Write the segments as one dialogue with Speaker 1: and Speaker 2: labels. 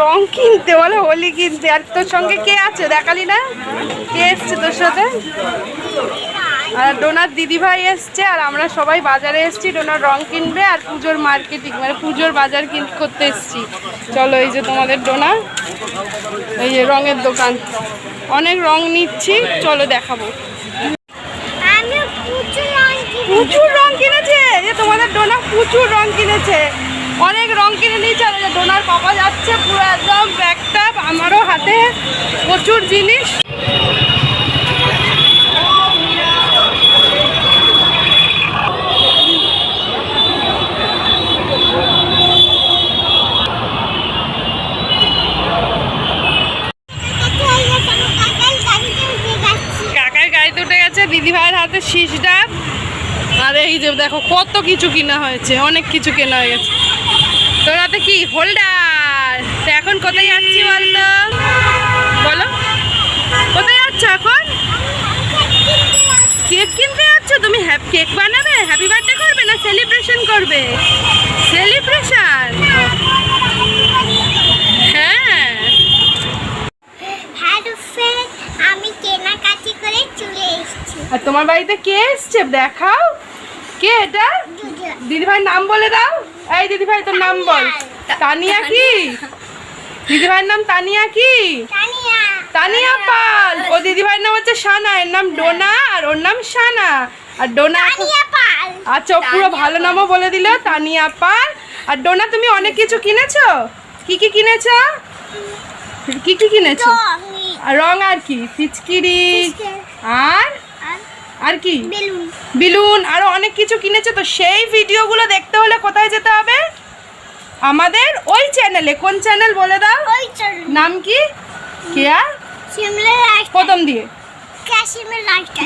Speaker 1: রং কিনতে বলে হোলি কিনতে। আর তোর সঙ্গে কে আছে? দেখালি না? কে এসছে তোর সাথে? আর ডোনার দিদি ভাই এসছে আর আমরা সবাই বাজারে এসছি। ডোনার রং কিনবে আর পুজোর মার্কেটিং মানে পুজোর বাজার কিন করতে এসছি। চলো এই যে তোমাদের ডোনা এই যে রঙের দোকান। অনেক রং নিচ্ছি চলো দেখাবো।
Speaker 2: প্রচুর রং কিনেছি।
Speaker 1: যে তোমাদের ডোনা প্রচুর রং কিনেছে। অনেক রং কিনে নিয়েছে, আর ডোনার পাপা যাচ্ছে, পুরো একদম ব্যাগটা আমারও হাতে প্রচুর জিনিস। হাতে ডাব আর এই যে দেখো, কত কিছু কিনা হয়েছে, অনেক কিছু কেনা হয়ে গেছে। তোর তো কি হোল্ডার? তো এখন কোথায় যাচ্ছি বলতো? বলো। কোথায় যাচ্ছ এখন? কেক কিনতে যাচ্ছ? তুমি কেক বানাবে? হ্যাপি বার্থডে করবে না সেলিব্রেশন করবে? সেলিব্রেশন? হ্যাঁ।
Speaker 2: আমি কেনাকাটি করে চলে এসেছি।
Speaker 1: আর তোমার বাড়িতে কে এসছে? দেখাও। কে এটা?
Speaker 2: দুজন।
Speaker 1: দিদিভাই নাম বলে দাও। এই দিদিভাই তোর নাম বল। তানিয়া। কি? দিদিভাইয়ের নাম তানিয়া কি?
Speaker 2: তানিয়া।
Speaker 1: পাল। ও দিদিভাইয়ের নাম হচ্ছে সানা এর নাম ডোনা আর ওর নাম সানা আর ডোনা আচ্ছা পুরো ভালো নামও বলে দিল তানিয়া পাল। আর ডোনা তুমি অনেক কিছু কিনেছো? কি কি কিনেছো? কি কি কিনেছো? রং আর কি? পিচকিরি আর
Speaker 2: আর
Speaker 1: কি?
Speaker 2: বেলুন।
Speaker 1: বিলুন আরও অনেক কিছু কিনেছে তো সেই ভিডিওগুলো দেখতে হলে কোথায় যেতে হবে? আমাদের ওই চ্যানেলে কোন চ্যানেল বলে দাও?
Speaker 2: ওই চল
Speaker 1: নাম কি? কেয়া প্রথম দিয়ে।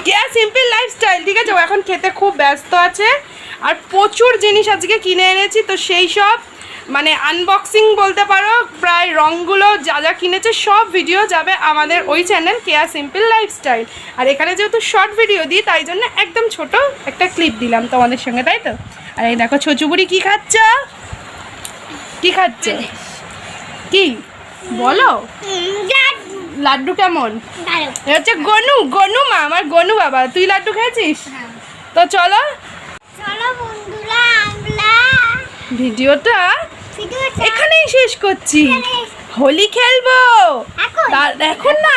Speaker 1: কেয়া সিম্পল লাইফস্টাইল ঠিক আছে? ও এখন খেতে খুব ব্যস্ত আছে। আর প্রচুর জিনিস আজকে কিনে এনেছি তো সেই সব মানে আনবক্সিং বলতে পারো প্রায় রঙগুলো যা যা কিনেছে সব ভিডিও যাবে আমাদের ওই চ্যানেল কেয়া সিম্পল লাইফস্টাইল আর এখানে যেহেতু শর্ট ভিডিও দিই তাই জন্য একদম ছোট একটা ক্লিপ দিলাম তোমাদের সঙ্গে তাই তো? আর এই দেখো ছচুবুড়ি কি খাচ্ছ? কি খাচ্ছ? কি? বলো। লাড্ডু কেমন? হচ্ছে গনু গনু মা আমার গনু বাবা। তুই লাড্ডু খেয়েছিস? তো চলো। ভিডিওটা এখানেই শেষ করছি। হোলি খেলব।
Speaker 2: এখন?
Speaker 1: না।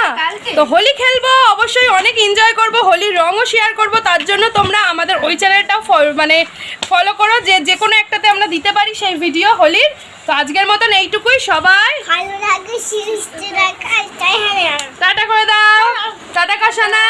Speaker 1: তো হোলি খেলব অবশ্যই অনেক এনজয় করব হোলির রঙও শেয়ার করব তার জন্য তোমরা আমাদের ওই চ্যানেলটাও ফল- মানে ফলো করো যে যে কোনো একটাতে আমরা দিতে পারি সেই ভিডিও হোলির। তো আজকের মতন এইটুকুই সবাই।
Speaker 2: তাই হ্যাঁ
Speaker 1: টাটা করে দাও। টাটা কাসানা